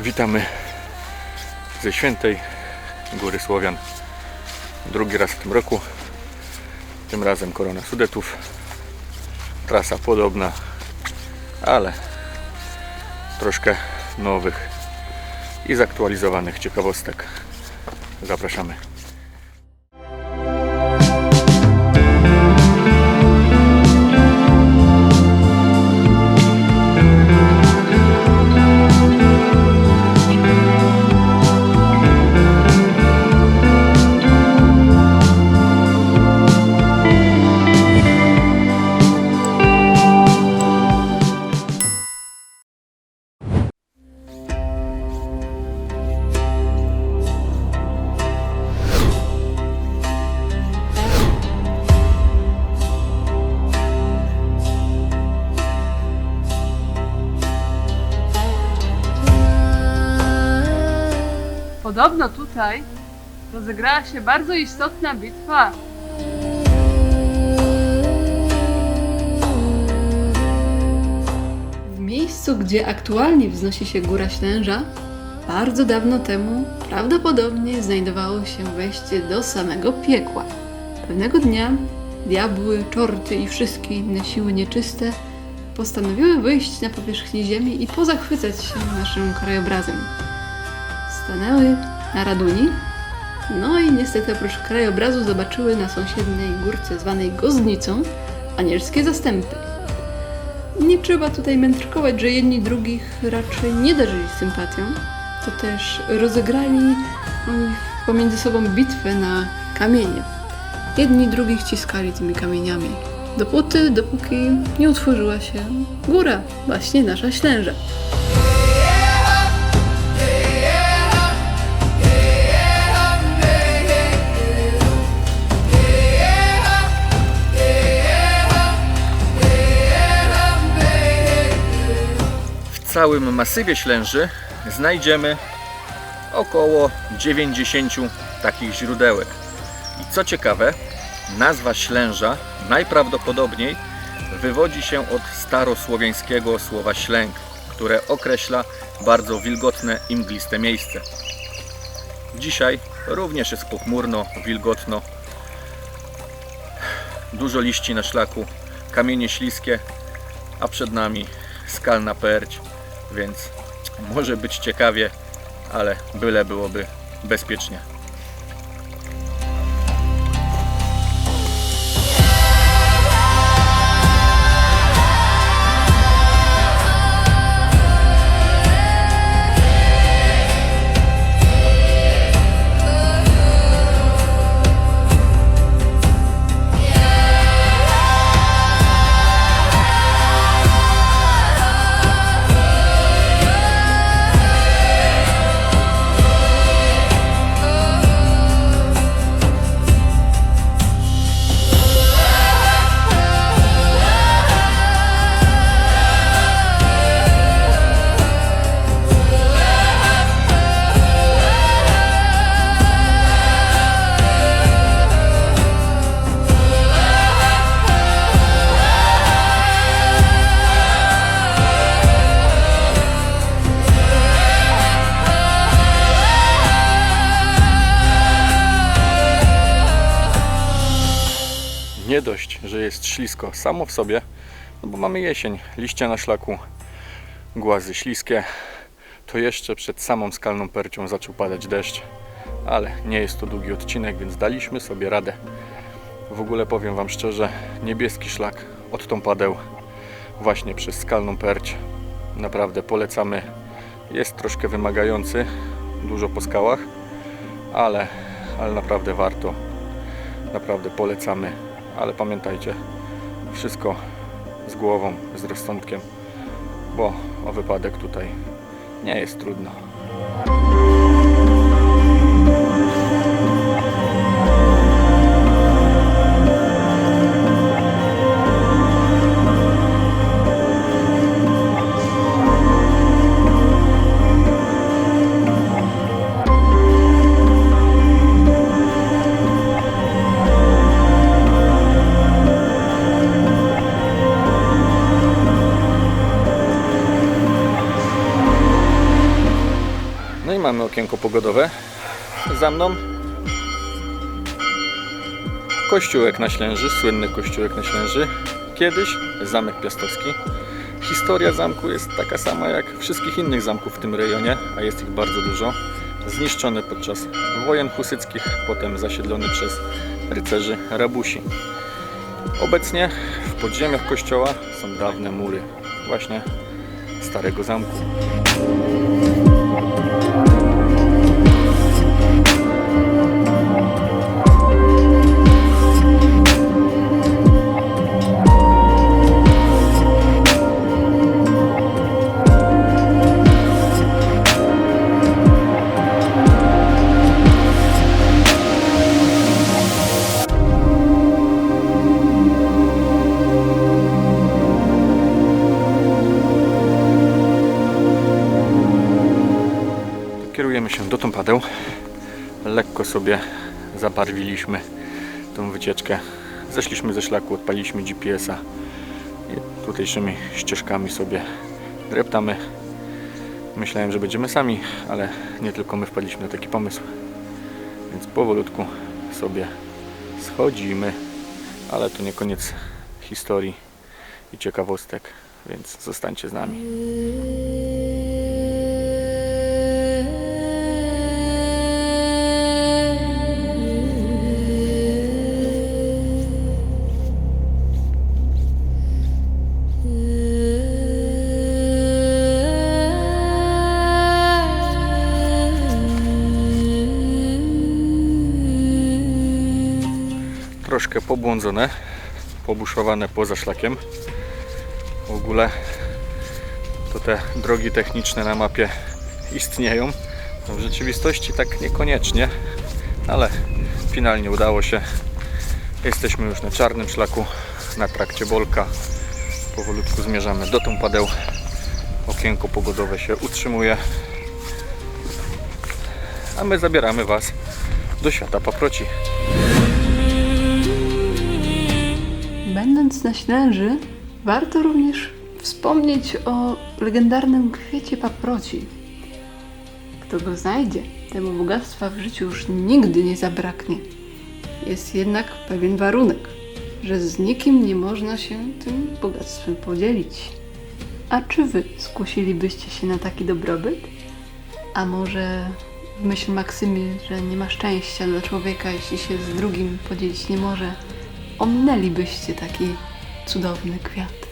Witamy ze świętej Góry Słowian. Drugi raz w tym roku. Tym razem Korona Sudetów. Trasa podobna, ale troszkę nowych i zaktualizowanych ciekawostek. Zapraszamy. Podobno tutaj rozegrała się bardzo istotna bitwa. W miejscu, gdzie aktualnie wznosi się Góra Ślęża, bardzo dawno temu prawdopodobnie znajdowało się wejście do samego piekła. Pewnego dnia diabły, czorty i wszystkie inne siły nieczyste postanowiły wyjść na powierzchnię ziemi i pozachwycać się naszym krajobrazem. Stanęły na Raduni, no i niestety oprócz krajobrazu zobaczyły na sąsiedniej górce zwanej Goznicą anielskie zastępy. Nie trzeba tutaj mędrkować, że jedni drugich raczej nie darzyli sympatią. To też rozegrali oni pomiędzy sobą bitwę na kamienie. Jedni drugich ciskali tymi kamieniami. Dopóty, dopóki nie utworzyła się góra, właśnie nasza ślęża. Całym masywie Ślęży znajdziemy około 90 takich źródełek. I co ciekawe, nazwa Ślęża najprawdopodobniej wywodzi się od starosłowiańskiego słowa ślęg, które określa bardzo wilgotne i mgliste miejsce. Dzisiaj również jest pochmurno, wilgotno, dużo liści na szlaku, kamienie śliskie, a przed nami skalna perć, więc może być ciekawie, ale byle byłoby bezpiecznie. Nie dość, że jest ślisko samo w sobie, no bo mamy jesień, liście na szlaku, głazy śliskie, to jeszcze przed samą skalną percią zaczął padać deszcz, ale nie jest to długi odcinek, więc daliśmy sobie radę. W ogóle powiem Wam szczerze, niebieski szlak odtąd padeł właśnie przez skalną perć. Naprawdę polecamy. Jest troszkę wymagający, dużo po skałach, ale, ale naprawdę warto. Naprawdę polecamy ale pamiętajcie, wszystko z głową, z rozsądkiem, bo o wypadek tutaj nie jest trudno. Mamy okienko pogodowe. Za mną kościółek na Ślęży, słynny kościółek na Ślęży. Kiedyś zamek piastowski. Historia zamku jest taka sama jak wszystkich innych zamków w tym rejonie, a jest ich bardzo dużo. Zniszczony podczas wojen husyckich, potem zasiedlony przez rycerzy rabusi. Obecnie w podziemiach kościoła są dawne mury właśnie starego zamku. Lekko sobie zabarwiliśmy tą wycieczkę. Zeszliśmy ze szlaku, odpaliliśmy GPS-a tutejszymi ścieżkami sobie dreptamy. Myślałem, że będziemy sami, ale nie tylko my wpadliśmy na taki pomysł. Więc powolutku sobie schodzimy. Ale to nie koniec historii i ciekawostek, więc zostańcie z nami. Pobłądzone, pobuszowane poza szlakiem. W ogóle to te drogi techniczne na mapie istnieją. No w rzeczywistości tak niekoniecznie, ale finalnie udało się. Jesteśmy już na czarnym szlaku, na trakcie Bolka. Powolutku zmierzamy do Tompadeł. Okienko pogodowe się utrzymuje. A my zabieramy Was do świata paproci. Będąc na Ślęży, warto również wspomnieć o legendarnym kwiecie paproci. Kto go znajdzie, temu bogactwa w życiu już nigdy nie zabraknie. Jest jednak pewien warunek, że z nikim nie można się tym bogactwem podzielić. A czy wy skusilibyście się na taki dobrobyt? A może w myśl maksymy, że nie ma szczęścia dla człowieka, jeśli się z drugim podzielić nie może, ominęlibyście taki cudowny kwiat.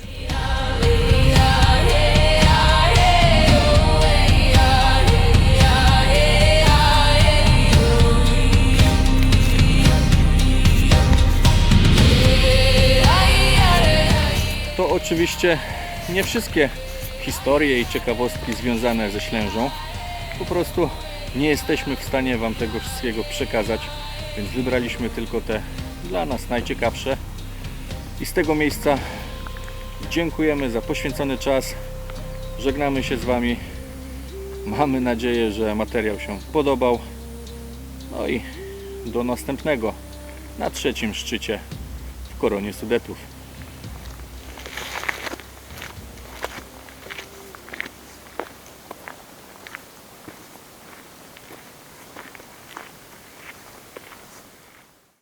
To oczywiście nie wszystkie historie i ciekawostki związane ze Ślężą. Po prostu nie jesteśmy w stanie Wam tego wszystkiego przekazać, więc wybraliśmy tylko te dla nas najciekawsze. I z tego miejsca dziękujemy za poświęcony czas. Żegnamy się z Wami. Mamy nadzieję, że materiał się podobał. No i do następnego na trzecim szczycie w koronie Sudetów.